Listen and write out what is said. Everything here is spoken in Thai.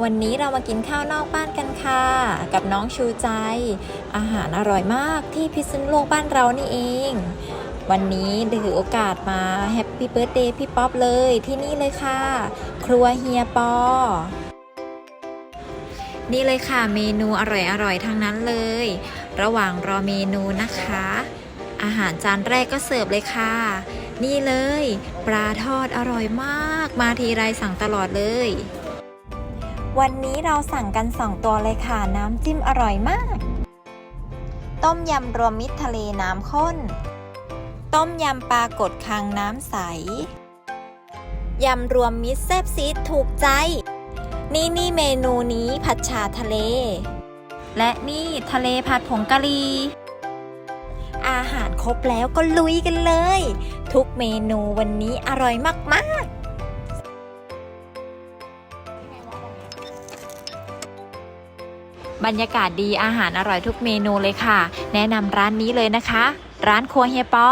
วันนี้เรามากินข้าวนอกบ้านกันค่ะ กับน้องชูใจ อาหารอร่อยมากที่พิษณุโลกบ้านเรานี่เอง วันนี้ได้ถือโอกาสมาแฮปปี้เบิร์ดเดย์พี่ป๊อปเลยที่นี่เลยค่ะ ครัวเฮียปอ นี่เลยค่ะเมนูอร่อยๆทั้งนั้นเลย ระหว่างรอเมนูนะคะ อาหารจานแรกก็เสิร์ฟเลยค่ะนี่เลย ปลาทอดอร่อยมาก มาทีไรสั่งตลอดเลย วันนี้เราสั่งกัน 2 ตัวเลยค่ะ น้ำจิ้มอร่อยมาก ต้มยำรวมมิตรทะเลน้ำข้น ต้มยำปลากดคังน้ำใส ยำรวมมิตรแซ่บซีดถูกใจ นี่นี่เมนูนี้ผัดชาทะเล และนี่ทะเลผัดผงกะหรี่อาหารครบแล้วก็ลุยกันเลย ทุกเมนูวันนี้อร่อยมาก ๆ บรรยากาศดีอาหารอร่อยทุกเมนูเลยค่ะ แนะนำร้านนี้เลยนะคะ ร้านครัวเฮียปอ